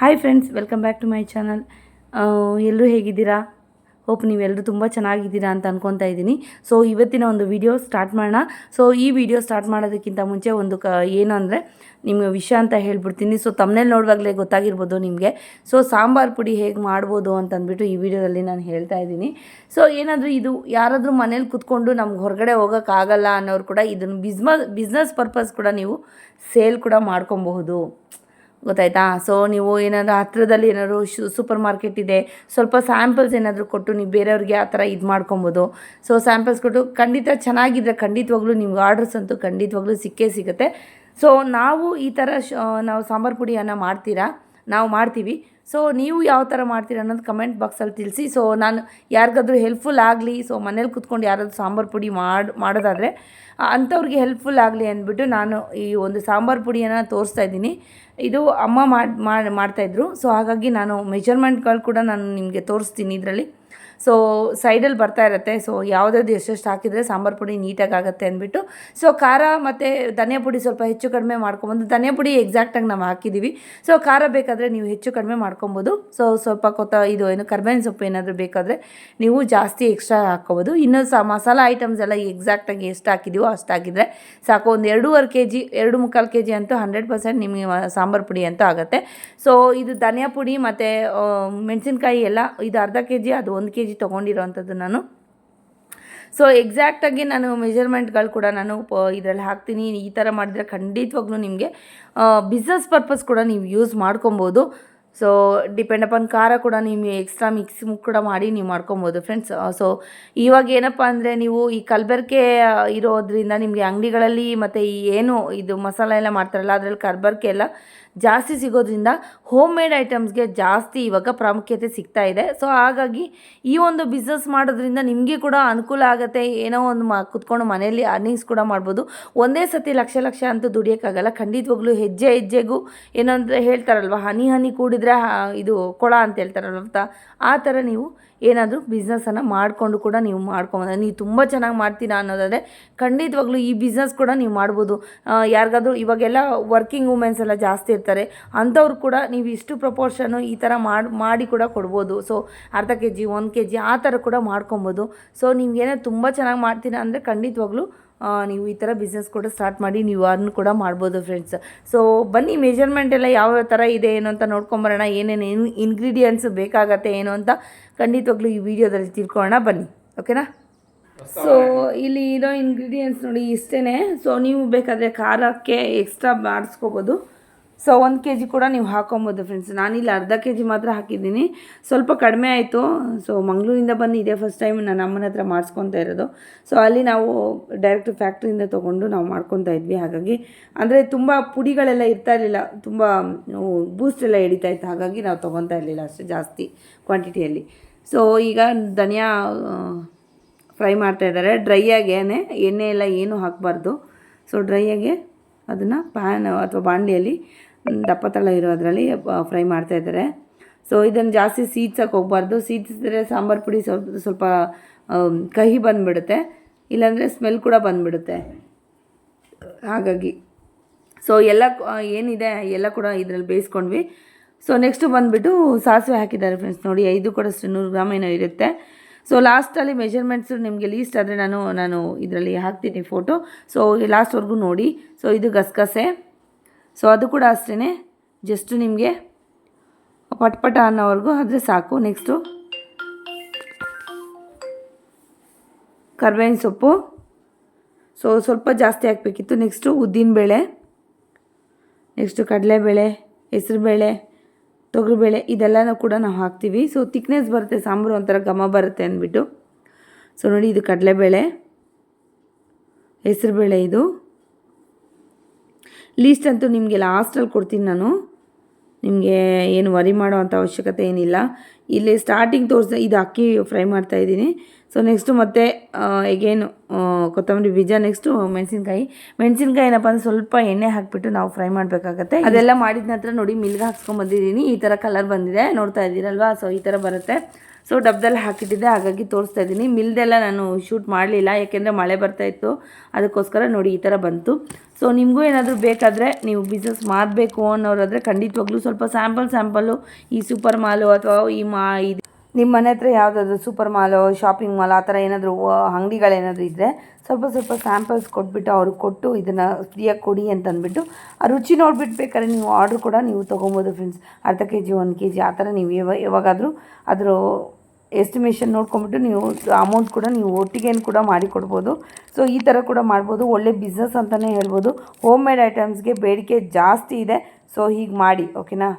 Hi friends welcome back to my channel ಎಲ್ಲರೂ ಹೇಗಿದ್ದೀರಾ? Hope ನೀವೆಲ್ಲರೂ ತುಂಬ ಚೆನ್ನಾಗಿದ್ದೀರಾ ಅಂತ ಅನ್ಕೊತಾ ಇದ್ದೀನಿ. ಸೊ ಇವತ್ತಿನ ಒಂದು ವಿಡಿಯೋ ಸ್ಟಾರ್ಟ್ ಮಾಡೋಣ. ಸೊ ಈ ವಿಡಿಯೋ ಸ್ಟಾರ್ಟ್ ಮಾಡೋದಕ್ಕಿಂತ ಮುಂಚೆ ಒಂದು ಕ, ಏನು ಅಂದರೆ, ನಿಮಗೆ ವಿಷಯ ಅಂತ ಹೇಳ್ಬಿಡ್ತೀನಿ. ಸೊ ತಮ್ಮನೇಲಿ ನೋಡುವಾಗಲೇ ಗೊತ್ತಾಗಿರ್ಬೋದು ನಿಮಗೆ. ಸೊ ಸಾಂಬಾರು ಪುಡಿ ಹೇಗೆ ಮಾಡ್ಬೋದು ಅಂತಂದ್ಬಿಟ್ಟು ಈ ವಿಡಿಯೋದಲ್ಲಿ ನಾನು ಹೇಳ್ತಾ ಇದ್ದೀನಿ. ಸೊ ಏನಾದರೂ ಇದು ಯಾರಾದರೂ ಮನೇಲಿ ಕುತ್ಕೊಂಡು ನಮ್ಗೆ ಹೊರಗಡೆ ಹೋಗೋಕ್ಕಾಗಲ್ಲ ಅನ್ನೋರು ಕೂಡ ಇದನ್ನು ಬಿಸ್ಮ ಬಿಸ್ನೆಸ್ ಪರ್ಪಸ್ ಕೂಡ ನೀವು ಸೇಲ್ ಕೂಡ ಮಾಡ್ಕೊಬಹುದು. ಗೊತ್ತಾಯ್ತಾ? ಸೊ ನೀವು ಏನಾದರೂ ಹತ್ರದಲ್ಲಿ ಏನಾದರೂ ಶು ಸೂಪರ್ ಮಾರ್ಕೆಟ್ ಇದೆ, ಸ್ವಲ್ಪ ಸ್ಯಾಂಪಲ್ಸ್ ಏನಾದರೂ ಕೊಟ್ಟು ನೀವು ಬೇರೆಯವ್ರಿಗೆ ಆ ಥರ ಇದು ಮಾಡ್ಕೊಬೋದು. ಸೊ ಸ್ಯಾಂಪಲ್ಸ್ ಕೊಟ್ಟು ಖಂಡಿತ ಚೆನ್ನಾಗಿದ್ರೆ ಖಂಡಿತವಾಗ್ಲೂ ನಿಮ್ಗೆ ಆರ್ಡರ್ಸ್ ಅಂತೂ ಖಂಡಿತವಾಗ್ಲೂ ಸಿಕ್ಕೇ ಸಿಗುತ್ತೆ. ಸೊ ನಾವು ಈ ಥರ ಶ, ನಾವು ಸಾಂಬಾರು ಪುಡಿಯನ್ನು ಮಾಡ್ತೀರಾ? ನಾವು ಮಾಡ್ತೀವಿ. ಸೊ ನೀವು ಯಾವ ಥರ ಮಾಡ್ತೀರಾ ಅನ್ನೋದು ಕಮೆಂಟ್ ಬಾಕ್ಸಲ್ಲಿ ತಿಳಿಸಿ. ಸೊ ನಾನು ಯಾರಿಗಾದ್ರೂ ಹೆಲ್ಪ್ಫುಲ್ ಆಗಲಿ ಸೊ ಮನೇಲಿ ಕುತ್ಕೊಂಡು ಯಾರಾದರೂ ಸಾಂಬಾರು ಪುಡಿ ಮಾಡಿ, ಮಾಡೋದಾದರೆ ಅಂಥವ್ರಿಗೆ ಹೆಲ್ಪ್ಫುಲ್ ಆಗಲಿ ಅಂದ್ಬಿಟ್ಟು ನಾನು ಈ ಒಂದು ಸಾಂಬಾರು ಪುಡಿಯನ್ನು ತೋರಿಸ್ತಾ ಇದ್ದೀನಿ. ಇದು ಅಮ್ಮ ಮಾಡಿ ಮಾಡ್ತಾಯಿದ್ರು ಸೊ ಹಾಗಾಗಿ ನಾನು ಮೆಜರ್ಮೆಂಟ್ಗಳು ಕೂಡ ನಾನು ನಿಮಗೆ ತೋರಿಸ್ತೀನಿ ಇದರಲ್ಲಿ. ಸೊ ಸೈಡಲ್ಲಿ ಬರ್ತಾ ಇರುತ್ತೆ. ಸೊ ಯಾವುದಾದ್ರು ಎಷ್ಟೆಷ್ಟು ಹಾಕಿದರೆ ಸಾಂಬಾರು ಪುಡಿ ನೀಟಾಗಿ ಆಗುತ್ತೆ ಅಂದ್ಬಿಟ್ಟು. ಸೊ ಖಾರ ಮತ್ತು ಧನಿಯಾ ಪುಡಿ ಸ್ವಲ್ಪ ಹೆಚ್ಚು ಕಡಿಮೆ ಮಾಡ್ಕೊಬೋದು. ಧನಿಯಾ ಪುಡಿ ಎಕ್ಸಾಕ್ಟಾಗಿ ನಾವು ಹಾಕಿದ್ದೀವಿ ಸೊ ಖಾರ ಬೇಕಾದರೆ ನೀವು ಹೆಚ್ಚು ಕಡಿಮೆ ಮಾಡ್ಕೊಬೋದು. ಸೊ ಸ್ವಲ್ಪ ಕೊತ್ತ ಇದು ಏನು, ಕರ್ಬೇವಿನ ಸೊಪ್ಪು ಏನಾದರೂ ಬೇಕಾದರೆ ನೀವು ಜಾಸ್ತಿ ಎಕ್ಸ್ಟ್ರಾ ಹಾಕ್ಕೋಬೋದು. ಇನ್ನೂ ಸಹ ಮಸಾಲ ಐಟಮ್ಸ್ ಎಲ್ಲ ಎಕ್ಸಾಕ್ಟಾಗಿ ಎಷ್ಟು ಹಾಕಿದ್ದೀವೋ ಅಷ್ಟು ಹಾಕಿದರೆ ಸಾಕು. ಒಂದು ಎರಡೂವರೆ ಕೆ ಜಿ ಎರಡು ಮುಕ್ಕಾಲು ಕೆ ಜಿ ಅಂತೂ ಹಂಡ್ರೆಡ್ ಪರ್ಸೆಂಟ್ ನಿಮಗೆ ಸಾಂಬಾರು ಪುಡಿ ಅಂತೂ ಆಗುತ್ತೆ. ಸೊ ಇದು ಧನಿಯಾ ಪುಡಿ ಮತ್ತು ಮೆಣಸಿನ್ಕಾಯಿ ಎಲ್ಲ ಇದು ಅರ್ಧ ಕೆ ಜಿ ಅದು ಒಂದು ಕೆ ತೊಗೊಂಡಿರೋವಂಥದ್ದು ನಾನು. ಸೊ ಎಕ್ಸಾಕ್ಟಾಗಿ ನಾನು ಮೆಜರ್ಮೆಂಟ್ಗಳು ಕೂಡ ನಾನು ಇದರಲ್ಲಿ ಹಾಕ್ತೀನಿ. ಈ ಥರ ಮಾಡಿದರೆ ಖಂಡಿತವಾಗ್ಲೂ ನಿಮಗೆ ಬಿಸ್ನೆಸ್ ಪರ್ಪಸ್ ಕೂಡ ನೀವು ಯೂಸ್ ಮಾಡ್ಕೊಬೋದು. ಸೊ ಡಿಪೆಂಡ್ ಅಪಾನ್ ಖಾರ ಕೂಡ ನೀವು ಎಕ್ಸ್ಟ್ರಾ ಮಿಕ್ಸ್ ಕೂಡ ಮಾಡಿ ನೀವು ಮಾಡ್ಕೊಬೋದು ಫ್ರೆಂಡ್ಸ್ ಸೊ ಇವಾಗ ಏನಪ್ಪ ಅಂದರೆ ನೀವು ಈ ಕಲಬೆರಕೆ ಇರೋದ್ರಿಂದ ನಿಮಗೆ ಅಂಗಡಿಗಳಲ್ಲಿ ಮತ್ತು ಈ ಏನು ಇದು ಮಸಾಲೆ ಎಲ್ಲ ಮಾಡ್ತಾರಲ್ಲ, ಅದರಲ್ಲಿ ಕಲಬೆರಕೆ ಎಲ್ಲ ಜಾಸ್ತಿ ಸಿಗೋದ್ರಿಂದ ಹೋಮ್ ಮೇಡ್ ಐಟಮ್ಸ್ಗೆ ಜಾಸ್ತಿ ಇವಾಗ ಪ್ರಾಮುಖ್ಯತೆ ಸಿಗ್ತಾ ಇದೆ. ಸೊ ಹಾಗಾಗಿ ಈ ಒಂದು ಬಿಸ್ನೆಸ್ ಮಾಡೋದ್ರಿಂದ ನಿಮಗೆ ಕೂಡ ಅನುಕೂಲ ಆಗುತ್ತೆ. ಏನೋ ಒಂದು ಮಾ, ಕುತ್ಕೊಂಡು ಮನೆಯಲ್ಲಿ ಅರ್ನಿಂಗ್ಸ್ ಕೂಡ ಮಾಡ್ಬೋದು. ಒಂದೇ ಸತಿ ಲಕ್ಷ ಲಕ್ಷ ಅಂತೂ ದುಡಿಯೋಕ್ಕಾಗಲ್ಲ. ಖಂಡಿತವಾಗ್ಲೂ ಹೆಜ್ಜೆ ಹೆಜ್ಜೆಗೂ ಏನಂದರೆ ಹೇಳ್ತಾರಲ್ವ? ಹನಿ ಹನಿ ಕೂಡಿದ್ರೆ ಇದು ಕೊಳ ಅಂತ ಹೇಳ್ತಾರಲ್ವ ಆ ಥರ ನೀವು ಏನಾದರೂ ಬಿಸ್ನೆಸ್ಸನ್ನು ಮಾಡಿಕೊಂಡು ಕೂಡ ನೀವು ಮಾಡ್ಕೊಬೋದು. ನೀವು ತುಂಬ ಚೆನ್ನಾಗಿ ಮಾಡ್ತೀರಾ ಅನ್ನೋದಾದರೆ ಖಂಡಿತವಾಗ್ಲೂ ಈ ಬಿಸ್ನೆಸ್ ಕೂಡ ನೀವು ಮಾಡ್ಬೋದು. ಯಾರಿಗಾದ್ರೂ ಇವಾಗೆಲ್ಲ ವರ್ಕಿಂಗ್ ವುಮೆನ್ಸ್ ಎಲ್ಲ ಜಾಸ್ತಿ ಇರ್ತಾರೆ. ಅಂಥವ್ರು ಕೂಡ ನೀವು ಇಷ್ಟು ಪ್ರಪೋರ್ಷನು ಈ ಥರ ಮಾಡಿ ಮಾಡಿ ಕೂಡ ಕೊಡ್ಬೋದು. ಸೊ ಅರ್ಧ ಕೆ ಜಿ ಒಂದು ಕೆ ಜಿ ಆ ಥರ ಕೂಡ ಮಾಡ್ಕೊಬೋದು. ಸೊ ನಿಮ್ಗೇನೋ ತುಂಬ ಚೆನ್ನಾಗಿ ಮಾಡ್ತೀರಾ ಅಂದರೆ ಖಂಡಿತವಾಗ್ಲೂ ನೀವು ಈ ಥರ ಬಿಸ್ನೆಸ್ ಕೂಡ ಸ್ಟಾರ್ಟ್ ಮಾಡಿ ನೀವು ಅದನ್ನು ಕೂಡ ಮಾಡ್ಬೋದು ಫ್ರೆಂಡ್ಸ್ ಸೊ ಬನ್ನಿ ಮೆಜರ್ಮೆಂಟ್ ಎಲ್ಲ ಯಾವ ಥರ ಇದೆ ಏನು ಅಂತ ನೋಡ್ಕೊಂಬರೋಣ ಏನೇನು ಇನ್ ಇಂಗ್ರೀಡಿಯೆಂಟ್ಸ್ ಬೇಕಾಗತ್ತೆ ಏನು ಅಂತ ಖಂಡಿತವಾಗ್ಲೂ ಈ ವಿಡಿಯೋದಲ್ಲಿ ತಿಳ್ಕೊಳ್ಳೋಣ. ಬನ್ನಿ ಓಕೆನಾ ಸೊ ಇಲ್ಲಿ ಇರೋ ಇಂಗ್ರೀಡಿಯೆಂಟ್ಸ್ ನೋಡಿ ಇಷ್ಟೇ ಸೊ ನೀವು ಬೇಕಾದರೆ ಖಾರಕ್ಕೆ ಎಕ್ಸ್ಟ್ರಾ ಮಾಡಿಸ್ಕೋಬೋದು. ಸೊ ಒಂದು ಕೆ ಜಿ ಕೂಡ ನೀವು ಹಾಕೊಬೋದು ಫ್ರೆಂಡ್ಸ್ ನಾನಿಲ್ಲಿ ಅರ್ಧ ಕೆ ಜಿ ಮಾತ್ರ ಹಾಕಿದ್ದೀನಿ. ಸ್ವಲ್ಪ ಕಡಿಮೆ ಆಯಿತು. ಸೊ ಮಂಗಳೂರಿಂದ ಬಂದು ಇದೇ ಫಸ್ಟ್ ಟೈಮ್ ನನ್ನ ಅಮ್ಮನ ಹತ್ರ ಮಾಡಿಸ್ಕೊತಾ ಇರೋದು. ಸೊ ಅಲ್ಲಿ ನಾವು ಡೈರೆಕ್ಟ್ ಫ್ಯಾಕ್ಟ್ರಿಯಿಂದ ತೊಗೊಂಡು ನಾವು ಮಾಡ್ಕೊತಾ ಇದ್ವಿ. ಹಾಗಾಗಿ, ಅಂದರೆ ತುಂಬ ಪುಡಿಗಳೆಲ್ಲ ಇರ್ತಾ ಇರಲಿಲ್ಲ. ತುಂಬ ಬೂಸ್ಟ್ ಎಲ್ಲ ಹಿಡಿತಾ ಇತ್ತು. ಹಾಗಾಗಿ ನಾವು ತೊಗೊತಾ ಇರಲಿಲ್ಲ ಅಷ್ಟು ಜಾಸ್ತಿ ಕ್ವಾಂಟಿಟಿಯಲ್ಲಿ ಸೊ ಈಗ ಧನಿಯಾ ಫ್ರೈ ಮಾಡ್ತಾ ಇದ್ದಾರೆ. ಡ್ರೈಯಾಗೇನೆ ಎಣ್ಣೆ ಎಲ್ಲ ಏನೂ ಹಾಕಬಾರ್ದು. ಸೊ ಡ್ರೈಯಾಗೆ ಅದನ್ನು ಪ್ಯಾನ್ ಅಥವಾ ಬಾಂಡಿಯಲ್ಲಿ ದಪ್ಪ ತಳ ಇರೋದ್ರಲ್ಲಿ ಫ್ರೈ ಮಾಡ್ತಾ ಇದ್ದಾರೆ. ಸೊ ಇದನ್ನು ಜಾಸ್ತಿ ಸೀದ್ಸೋಕೆ ಹೋಗಬಾರ್ದು. ಸೀದಿಸಿದ್ರೆ ಸಾಂಬಾರು ಪುಡಿ ಸ್ವಲ್ಪ ಸ್ವಲ್ಪ ಕಹಿ ಬಂದುಬಿಡುತ್ತೆ. ಇಲ್ಲಾಂದರೆ ಸ್ಮೆಲ್ ಕೂಡ ಬಂದುಬಿಡುತ್ತೆ. ಹಾಗಾಗಿ ಸೊ ಎಲ್ಲ ಏನಿದೆ, ಎಲ್ಲ ಕೂಡ ಇದರಲ್ಲಿ ಬೇಯಿಸ್ಕೊಂಡ್ವಿ. ಸೊ ನೆಕ್ಸ್ಟು ಬಂದುಬಿಟ್ಟು ಸಾಸಿವೆ ಹಾಕಿದ್ದಾರೆ ಫ್ರೆಂಡ್ಸ್ ನೋಡಿ, ಐದು ಕೂಡ ಅಷ್ಟು ನೂರು ಗ್ರಾಮ್ ಏನೋ ಇರುತ್ತೆ. ಸೊ ಲಾಸ್ಟಲ್ಲಿ ಮೆಜರ್ಮೆಂಟ್ಸು ನಿಮಗೆ ಲೀಸ್ಟ್ ಆದರೆ ನಾನು ನಾನು ಇದರಲ್ಲಿ ಹಾಕ್ತೀನಿ ಫೋಟೋ ಸೊ ಲಾಸ್ಟ್ವರೆಗೂ ನೋಡಿ. ಸೊ ಇದು ಗಸಗಸೆ. ಸೊ ಅದು ಕೂಡ ಅಷ್ಟೇ ಜಸ್ಟ್ ನಿಮಗೆ ಪಟ್ಪಟ ಅನ್ನೋವರೆಗೂ ಆದರೆ ಸಾಕು. ನೆಕ್ಸ್ಟು ಕರ್ಬೇವಿನ ಸೊಪ್ಪು. ಸೊ ಸ್ವಲ್ಪ ಜಾಸ್ತಿ ಹಾಕಬೇಕಿತ್ತು. ನೆಕ್ಸ್ಟು ಉದ್ದಿನಬೇಳೆ. ನೆಕ್ಸ್ಟು ಕಡಲೆಬೇಳೆ, ಹೆಸರುಬೇಳೆ. ತೊಗರಿಬೇಳೆ ಇದೆಲ್ಲನೂ ಕೂಡ ನಾವು ಹಾಕ್ತೀವಿ. ಸೊ ತಿಕ್ನೆಸ್ ಬರುತ್ತೆ, ಸಾಂಬಾರು ಒಂಥರ ಘಮ ಬರುತ್ತೆ ಅಂದ್ಬಿಟ್ಟು. ಸೊ ನೋಡಿ ಇದು ಕಡಲೆಬೇಳೆ, ಹೆಸರುಬೇಳೆ ಇದು. ಲೀಸ್ಟ್ ಅಂತೂ ನಿಮಗೆ ಲಾಸ್ಟಲ್ಲಿ ಕೊಡ್ತೀನಿ ನಾನು. ನಿಮಗೆ ಏನು ವರಿ ಮಾಡೋ ಅಂಥ ಅವಶ್ಯಕತೆ ಏನಿಲ್ಲ. ಇಲ್ಲಿ ಸ್ಟಾರ್ಟಿಂಗ್ ತೋರಿಸ್ದೆ ಇದು ಅಕ್ಕಿ ಫ್ರೈ ಮಾಡ್ತಾ ಇದ್ದೀನಿ. ಸೊ ನೆಕ್ಸ್ಟು ಮತ್ತೆ ಈಗೇನು ಕೊತ್ತಂಬರಿ ಬೀಜ ನೆಕ್ಸ್ಟು ಮೆಣಸಿನ್ಕಾಯಿ. ಮೆಣಸಿನ್ಕಾಯಿ ಏನಪ್ಪ ಅಂದರೆ ಸ್ವಲ್ಪ ಎಣ್ಣೆ ಹಾಕಿಬಿಟ್ಟು ನಾವು ಫ್ರೈ ಮಾಡಬೇಕಾಗತ್ತೆ. ಅದೆಲ್ಲ ಮಾಡಿದ ನಂತರ ನೋಡಿ, ಮಿಲ್ಗೆ ಹಾಕ್ಸ್ಕೊಂಬಂದಿದ್ದೀನಿ ಈ ಥರ ಕಲರ್ ಬಂದಿದೆ. ನೋಡ್ತಾ ಇದ್ದೀರಲ್ವಾ? ಸೊ ಈ ಥರ ಬರುತ್ತೆ. ಸೊ ಡಬ್ಬದಲ್ಲಿ ಹಾಕಿಟ್ಟಿದ್ದೆ ಹಾಗಾಗಿ ತೋರಿಸ್ತಾ ಇದ್ದೀನಿ. ಮಿಲ್ದೆಲ್ಲ ನಾನು ಶೂಟ್ ಮಾಡಲಿಲ್ಲ. ಯಾಕೆಂದರೆ ಮಳೆ ಬರ್ತಾ ಇತ್ತು. ಅದಕ್ಕೋಸ್ಕರ ನೋಡಿ ಈ ಥರ ಬಂತು. ಸೊ ನಿಮಗೂ ಏನಾದರೂ ಬೇಕಾದರೆ ನೀವು ಬಿಸ್ನೆಸ್ ಮಾಡಬೇಕು ಅನ್ನೋರಾದರೆ ಖಂಡಿತವಾಗ್ಲೂ ಸ್ವಲ್ಪ ಸ್ಯಾಂಪಲ್ ಸ್ಯಾಂಪಲ್ಲು ಈ ಸೂಪರ್ ಮಾಲು ಅಥವಾ ಈ ಮಾ ಇದು ನಿಮ್ಮ ಮನೆ ಹತ್ರ ಯಾವುದಾದ್ರು ಸೂಪರ್ ಮಾಲು ಶಾಪಿಂಗ್ ಮಾಲ್ ಆ ಥರ ಏನಾದರೂ ಅಂಗಡಿಗಳೇನಾದರೂ ಇದ್ದರೆ ಸ್ವಲ್ಪ ಸ್ವಲ್ಪ ಸ್ಯಾಂಪಲ್ಸ್ ಕೊಟ್ಬಿಟ್ಟು ಅವ್ರಿಗೆ ಕೊಟ್ಟು ಇದನ್ನು ಫ್ರೀಯಾಗಿ ಕೊಡಿ ಅಂತ ಅಂದ್ಬಿಟ್ಟು ಆ ರುಚಿ ನೋಡ್ಬಿಟ್ಟು ಬೇಕಾದ್ರೆ ನೀವು ಆರ್ಡ್ರ್ ಕೂಡ ನೀವು ತೊಗೊಬೋದು ಫ್ರೆಂಡ್ಸ್ ಅರ್ಧ ಕೆ ಜಿ ಒಂದು ಕೆ ಜಿ ಆ ಥರ ನೀವು ಯಾವ ಯಾವಾಗಾದರೂ ಅದ್ರ ಎಸ್ಟಿಮೇಷನ್ ನೋಡ್ಕೊಂಬಿಟ್ಟು ನೀವು ಅಮೌಂಟ್ ಕೂಡ ನೀವು ಒಟ್ಟಿಗೆ ಕೂಡ ಮಾಡಿಕೊಡ್ಬೋದು. ಸೊ ಈ ಥರ ಕೂಡ ಮಾಡ್ಬೋದು. ಒಳ್ಳೆ ಬಿಸ್ನೆಸ್ ಅಂತಲೇ ಹೇಳ್ಬೋದು. ಹೋಮ್ ಮೇಡ್ ಐಟಮ್ಸ್ಗೆ ಬೇಡಿಕೆ ಜಾಸ್ತಿ ಇದೆ. ಸೊ ಹೀಗೆ ಮಾಡಿ ಓಕೆನಾ